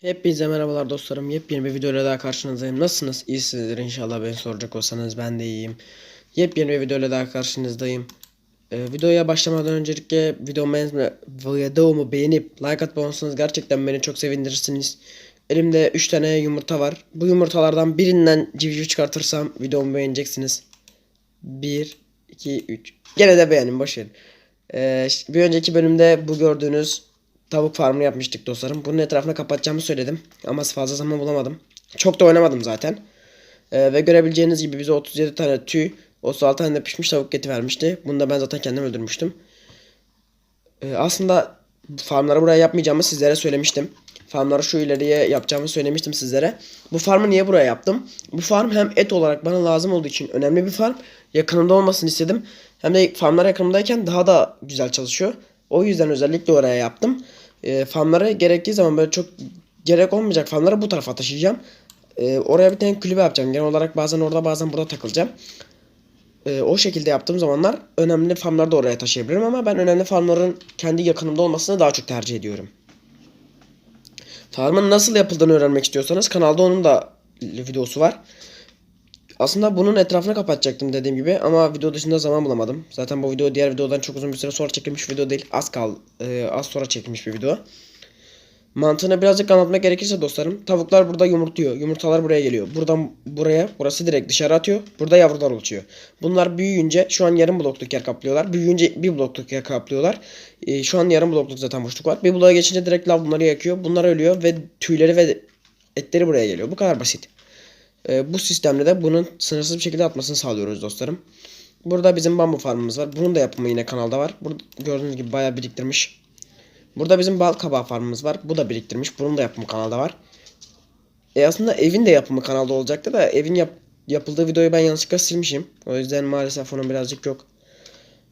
Hepinize merhabalar dostlarım. Yepyeni bir videoyla daha karşınızdayım. Nasılsınız? İyisinizdir inşallah beni soracak olsanız ben de iyiyim. Yepyeni bir videoyla daha karşınızdayım. Ee, videoya başlamadan öncelikle videomu, videomu beğenip like atmayı unutmazsanız gerçekten beni çok sevindirirsiniz. Elimde 3 tane yumurta var. Bu yumurtalardan birinden civciv çıkartırsam videomu beğeneceksiniz. 1, 2, 3. Gene de beğenin boşverin. Ee, bir önceki bölümde bu gördüğünüz tavuk farmı yapmıştık dostlarım. Bunun etrafına kapatacağımı söyledim. Ama fazla zaman bulamadım. Çok da oynamadım zaten. Ee, ve görebileceğiniz gibi bize 37 tane tüy, 36 tane de pişmiş tavuk eti vermişti. Bunu da ben zaten kendim öldürmüştüm. Ee, aslında farmları buraya yapmayacağımı sizlere söylemiştim. Farmları şu ileriye yapacağımı söylemiştim sizlere. Bu farmı niye buraya yaptım? Bu farm hem et olarak bana lazım olduğu için önemli bir farm. Yakınımda olmasını istedim. Hem de farmlar yakınımdayken daha da güzel çalışıyor. O yüzden özellikle oraya yaptım. E, farmları gerektiği zaman böyle çok gerek olmayacak farmları bu tarafa taşıyacağım. E, oraya bir tane kulübe yapacağım. Genel olarak bazen orada bazen burada takılacağım. E, o şekilde yaptığım zamanlar önemli farmları da oraya taşıyabilirim ama ben önemli farmların kendi yakınımda olmasını daha çok tercih ediyorum. Farmın nasıl yapıldığını öğrenmek istiyorsanız kanalda onun da videosu var. Aslında bunun etrafını kapatacaktım dediğim gibi ama video dışında zaman bulamadım. Zaten bu video diğer videodan çok uzun bir süre sonra çekilmiş video değil. Az kal e, az sonra çekilmiş bir video. Mantığını birazcık anlatmak gerekirse dostlarım. Tavuklar burada yumurtluyor. Yumurtalar buraya geliyor. Buradan buraya burası direkt dışarı atıyor. Burada yavrular oluşuyor. Bunlar büyüyünce şu an yarım blokluk yer kaplıyorlar. Büyüyünce bir blokluk yer kaplıyorlar. E, şu an yarım blokluk zaten boşluk var. Bir bloğa geçince direkt lav bunları yakıyor. Bunlar ölüyor ve tüyleri ve etleri buraya geliyor. Bu kadar basit. E, bu sistemle de bunun sınırsız bir şekilde atmasını sağlıyoruz dostlarım. Burada bizim bambu farmımız var. Bunun da yapımı yine kanalda var. Burada gördüğünüz gibi bayağı biriktirmiş. Burada bizim bal kabağı farmımız var. Bu da biriktirmiş. Bunun da yapımı kanalda var. E aslında evin de yapımı kanalda olacaktı da evin yap yapıldığı videoyu ben yanlışlıkla silmişim. O yüzden maalesef onun birazcık yok.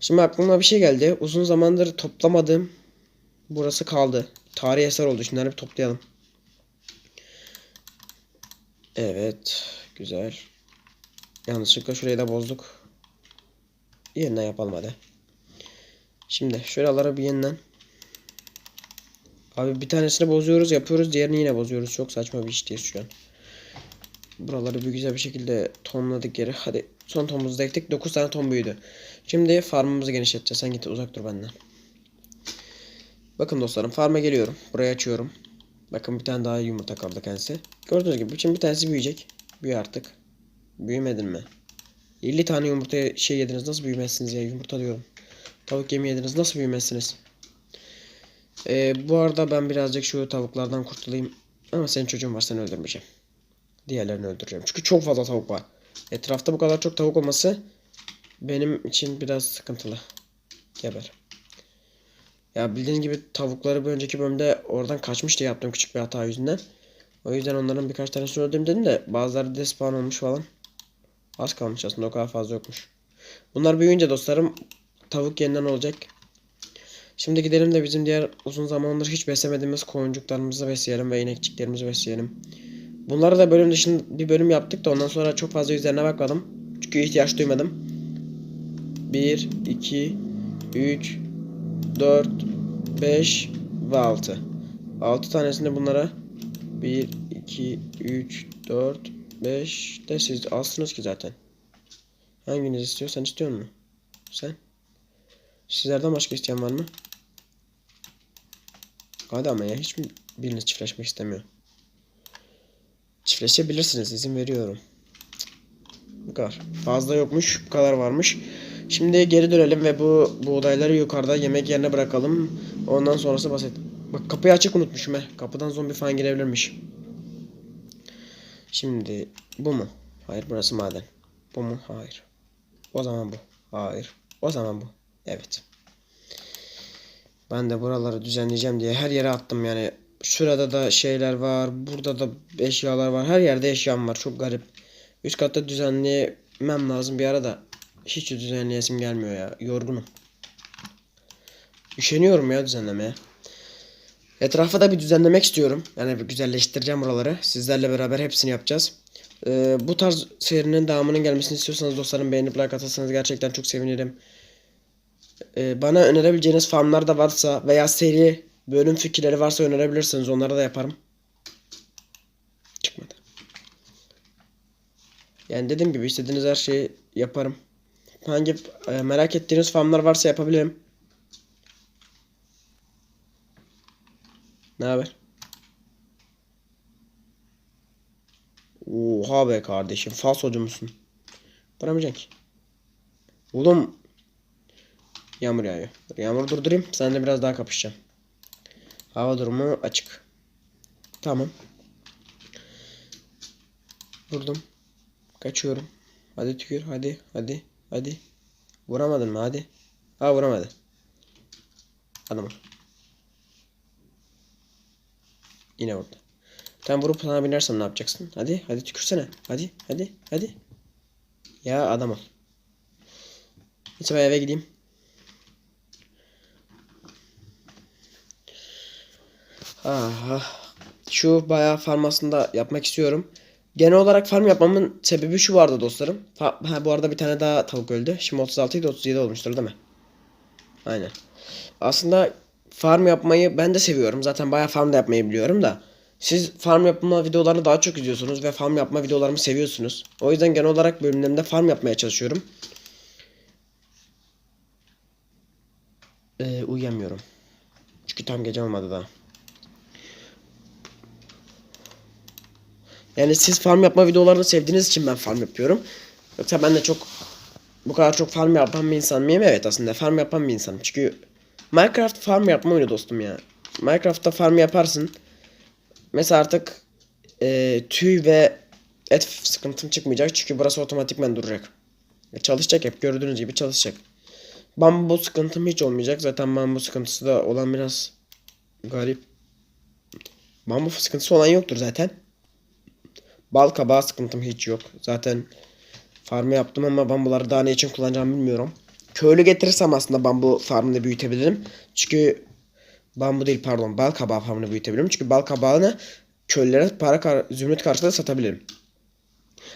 Şimdi aklıma bir şey geldi. Uzun zamandır toplamadığım burası kaldı. Tarihi eser oldu. Şimdi bir toplayalım. Evet. Güzel. Yanlışlıkla şurayı da bozduk. Yeniden yapalım hadi. Şimdi şuralara bir yeniden. Abi bir tanesini bozuyoruz yapıyoruz. Diğerini yine bozuyoruz. Çok saçma bir işteyiz şu an. Buraları bir güzel bir şekilde tonladık geri. Hadi son tonumuzu da ektik. 9 tane ton büyüdü. Şimdi farmımızı genişleteceğiz. Sen git uzak dur benden. Bakın dostlarım farma geliyorum. Burayı açıyorum. Bakın bir tane daha yumurta kaldı kendisi. Gördüğünüz gibi şimdi bir tanesi büyüyecek. Büyü artık. Büyümedin mi? 50 tane yumurta şey yediniz nasıl büyümezsiniz ya yumurta diyorum. Tavuk yemi yediniz nasıl büyümezsiniz? Ee, bu arada ben birazcık şu tavuklardan kurtulayım. Ama senin çocuğun var seni öldürmeyeceğim. Diğerlerini öldüreceğim. Çünkü çok fazla tavuk var. Etrafta bu kadar çok tavuk olması benim için biraz sıkıntılı. Geber. Ya bildiğiniz gibi tavukları bir önceki bölümde oradan kaçmıştı yaptığım küçük bir hata yüzünden. O yüzden onların birkaç tanesini öldürdüm dedim de bazıları despawn olmuş falan. Az kalmış aslında o kadar fazla yokmuş. Bunlar büyüyünce dostlarım tavuk yeniden olacak. Şimdi gidelim de bizim diğer uzun zamandır hiç beslemediğimiz koyuncuklarımızı besleyelim ve inekçiklerimizi besleyelim. Bunları da bölüm dışında bir bölüm yaptık da ondan sonra çok fazla üzerine bakmadım. Çünkü ihtiyaç duymadım. 1, 2, 3, 4, 5 ve 6. 6 tanesini bunlara 1, 2, 3, 4, 5 de siz alsınız ki zaten. Hanginiz istiyor? Sen istiyor musun? Sen? Sizlerden başka isteyen var mı? Hadi ama ya hiç mi biriniz çiftleşmek istemiyor? Çiftleşebilirsiniz izin veriyorum. Bu kadar. Fazla yokmuş. Bu kadar varmış. Şimdi geri dönelim ve bu buğdayları yukarıda yemek yerine bırakalım. Ondan sonrası basit. Bak kapıyı açık unutmuşum he. Kapıdan zombi falan girebilirmiş. Şimdi bu mu? Hayır burası maden. Bu mu? Hayır. O zaman bu. Hayır. O zaman bu. Evet. Ben de buraları düzenleyeceğim diye her yere attım yani. Şurada da şeyler var. Burada da eşyalar var. Her yerde eşyam var. Çok garip. Üst katta düzenlemem lazım bir ara da. Hiç düzenleyesim gelmiyor ya. Yorgunum. Üşeniyorum ya düzenlemeye. Etrafı da bir düzenlemek istiyorum. Yani bir güzelleştireceğim buraları. Sizlerle beraber hepsini yapacağız. Ee, bu tarz serinin devamının gelmesini istiyorsanız dostlarım beğenip like atarsanız gerçekten çok sevinirim. Ee, bana önerebileceğiniz farmlar da varsa veya seri bölüm fikirleri varsa önerebilirsiniz. Onları da yaparım. Çıkmadı. Yani dediğim gibi istediğiniz her şeyi yaparım. Hangi e, merak ettiğiniz farmlar varsa yapabilirim. Ne haber? Oha be kardeşim. Falsocu musun? Vuramayacaksın ki. Oğlum. Yağmur yağıyor. Yağmur durdurayım. Seninle biraz daha kapışacağım. Hava durumu açık. Tamam. Vurdum. Kaçıyorum. Hadi tükür. Hadi. Hadi. Hadi. Vuramadın mı? Hadi. Ha vuramadı. Adam. Yine vurdu. Tam vurup sana binersem ne yapacaksın? Hadi. Hadi tükürsene. Hadi. Hadi. Hadi. Ya adam ol. Neyse ben eve gideyim. Aha. Şu bayağı farm aslında yapmak istiyorum. Genel olarak farm yapmamın sebebi şu vardı dostlarım. Ha, bu arada bir tane daha tavuk öldü. Şimdi 36 idi 37 olmuştur değil mi? Aynen. Aslında farm yapmayı ben de seviyorum. Zaten bayağı farm da yapmayı biliyorum da. Siz farm yapma videolarını daha çok izliyorsunuz ve farm yapma videolarımı seviyorsunuz. O yüzden genel olarak bölümlerimde farm yapmaya çalışıyorum. Ee, uyuyamıyorum. Çünkü tam gece olmadı daha. Yani siz farm yapma videolarını sevdiğiniz için ben farm yapıyorum. Yoksa ben de çok bu kadar çok farm yapan bir insan mıyım? Evet aslında farm yapan bir insanım. Çünkü Minecraft farm yapma oyunu dostum ya. Minecraft'ta farm yaparsın. Mesela artık e, tüy ve et sıkıntım çıkmayacak. Çünkü burası otomatikmen duracak. E, çalışacak hep gördüğünüz gibi çalışacak. Bambu sıkıntım hiç olmayacak. Zaten bambu sıkıntısı da olan biraz garip. Bambu sıkıntısı olan yoktur zaten. Bal kabağı sıkıntım hiç yok. Zaten farmı yaptım ama bambuları daha ne için kullanacağımı bilmiyorum. Köylü getirirsem aslında bambu farmını büyütebilirim. Çünkü bambu değil pardon bal kabağı farmını büyütebilirim. Çünkü bal kabağını köylülere para kar zümrüt karşılığı satabilirim.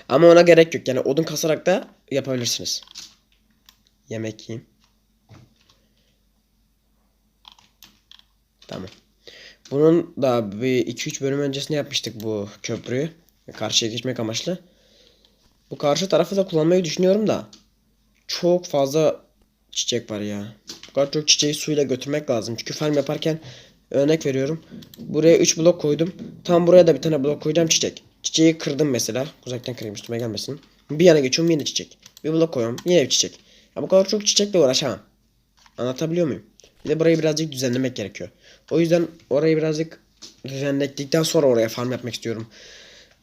Ama ona gerek yok. Yani odun kasarak da yapabilirsiniz. Yemek yiyeyim. Tamam. Bunun da bir 2-3 bölüm öncesinde yapmıştık bu köprüyü. Karşıya geçmek amaçlı. Bu karşı tarafı da kullanmayı düşünüyorum da. Çok fazla çiçek var ya. Bu kadar çok çiçeği suyla götürmek lazım. Çünkü farm yaparken örnek veriyorum. Buraya 3 blok koydum. Tam buraya da bir tane blok koyacağım çiçek. Çiçeği kırdım mesela. Uzaktan kırayım üstüme gelmesin. Bir yana geçiyorum yine çiçek. Bir blok koyuyorum yine bir çiçek. Ya bu kadar çok çiçekle uğraşamam. Anlatabiliyor muyum? Bir de burayı birazcık düzenlemek gerekiyor. O yüzden orayı birazcık düzenledikten sonra oraya farm yapmak istiyorum.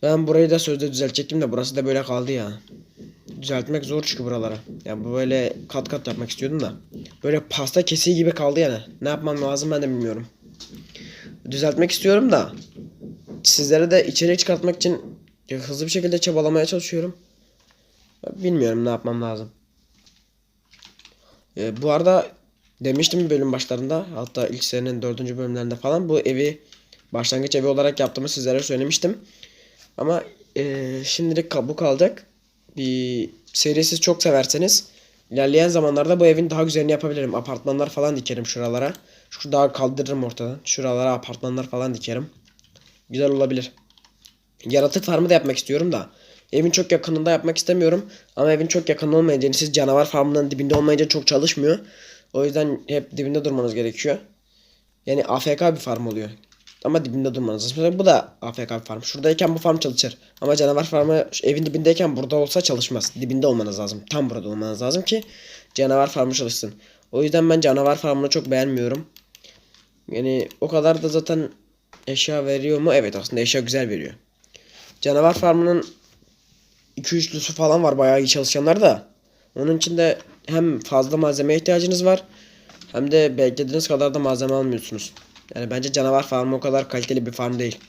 Ben burayı da sözde düzeltecektim de burası da böyle kaldı ya. Düzeltmek zor çünkü buralara. Ya bu böyle kat kat yapmak istiyordum da. Böyle pasta kesiği gibi kaldı yani. Ne yapmam lazım ben de bilmiyorum. Düzeltmek istiyorum da. Sizlere de içerik çıkartmak için hızlı bir şekilde çabalamaya çalışıyorum. Bilmiyorum ne yapmam lazım. Ee, bu arada demiştim bölüm başlarında hatta ilk senenin dördüncü bölümlerinde falan bu evi başlangıç evi olarak yaptığımı sizlere söylemiştim. Ama eee, şimdilik bu kalacak. Bir serisi çok severseniz ilerleyen zamanlarda bu evin daha güzelini yapabilirim. Apartmanlar falan dikerim şuralara. Şu dağı kaldırırım ortadan. Şuralara apartmanlar falan dikerim. Güzel olabilir. Yaratık farmı da yapmak istiyorum da. Evin çok yakınında yapmak istemiyorum. Ama evin çok yakın olmayınca siz canavar farmının dibinde olmayınca çok çalışmıyor. O yüzden hep dibinde durmanız gerekiyor. Yani AFK bir farm oluyor. Ama dibinde durmanız lazım. Bu da AFK farm. Şuradayken bu farm çalışır. Ama canavar farmı evin dibindeyken burada olsa çalışmaz. Dibinde olmanız lazım. Tam burada olmanız lazım ki canavar farmı çalışsın. O yüzden ben canavar farmını çok beğenmiyorum. Yani o kadar da zaten eşya veriyor mu? Evet aslında eşya güzel veriyor. Canavar farmının 2-3'lüsü falan var bayağı iyi çalışanlar da. Onun için de hem fazla malzemeye ihtiyacınız var hem de beklediğiniz kadar da malzeme almıyorsunuz. Yani bence canavar farmı o kadar kaliteli bir farm değil.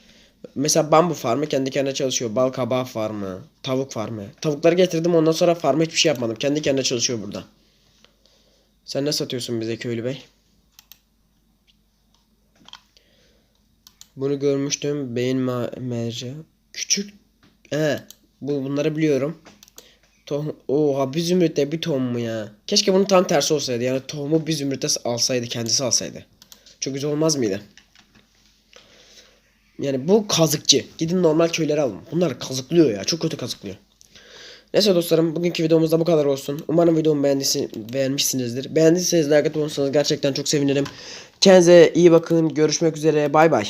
Mesela bambu farmı kendi kendine çalışıyor. Bal kabağı farmı, tavuk farmı. Tavukları getirdim ondan sonra farmı hiçbir şey yapmadım. Kendi kendine çalışıyor burada. Sen ne satıyorsun bize köylü bey? Bunu görmüştüm. Beyin merci. Küçük. He. Bu bunları biliyorum. Tohum. Oha bir zümrütte bir tohum mu ya? Keşke bunun tam tersi olsaydı. Yani tohumu bir zümrütte alsaydı. Kendisi alsaydı. Çok güzel olmaz mıydı? Yani bu kazıkçı. Gidin normal köylere alın. Bunlar kazıklıyor ya. Çok kötü kazıklıyor. Neyse dostlarım bugünkü videomuz da bu kadar olsun. Umarım videomu beğendiyse, beğenmişsinizdir. Beğendiyseniz like unutmayın. gerçekten çok sevinirim. Kendinize iyi bakın. Görüşmek üzere. Bay bay.